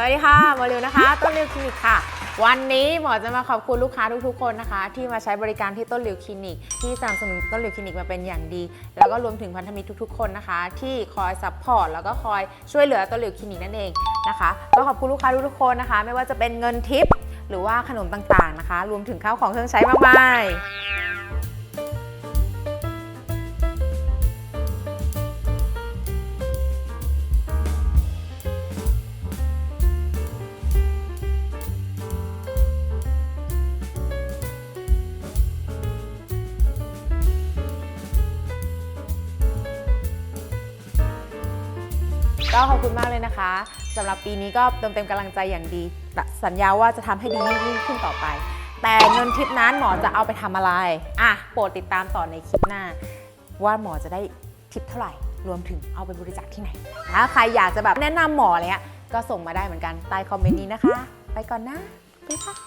สวัสดีค่ะหมอริวนะคะ ต้นริวคลินิกค่ะ วันนี้หมอจะมาขอบคุณลูกค้าทุกๆคนนะคะ ที่มาใช้บริการที่ต้นริวคลินิก ที่สนับสนุนต้นริวคลินิกมาเป็นอย่างดี แล้วก็รวมถึงพันธมิตรทุกๆคนนะคะ ที่คอยซัพพอร์ตแล้วก็คอยช่วยเหลือต้นริวคลินิกนั่นเองนะคะก็ขอบคุณลูกค้าทุกๆคนนะคะ ไม่ว่าจะเป็นเงินทิปหรือว่าขนมต่างๆนะคะ รวมถึงข้าวของเครื่องใช้มากมาย ก็ขอบคุณมากเลยนะคะสำหรับปีนี้ก็เติมเต็มกำลังใจอย่างดี สัญญาว่าจะทำให้ดียิ่งขึ้นต่อไป แต่เงินทิปนั้นหมอจะเอาไปทำอะไร อะโปรดติดตามต่อในคลิปหน้า ว่าหมอจะได้ทิปเท่าไหร่ รวมถึงเอาไปบริจาคที่ไหน ถ้าใครอยากจะแบบแนะนำหมออะไรเงี้ยก็ส่งมาได้เหมือนกันใต้คอมเมนต์นี้นะคะ ไปก่อนนะบ๊ายบาย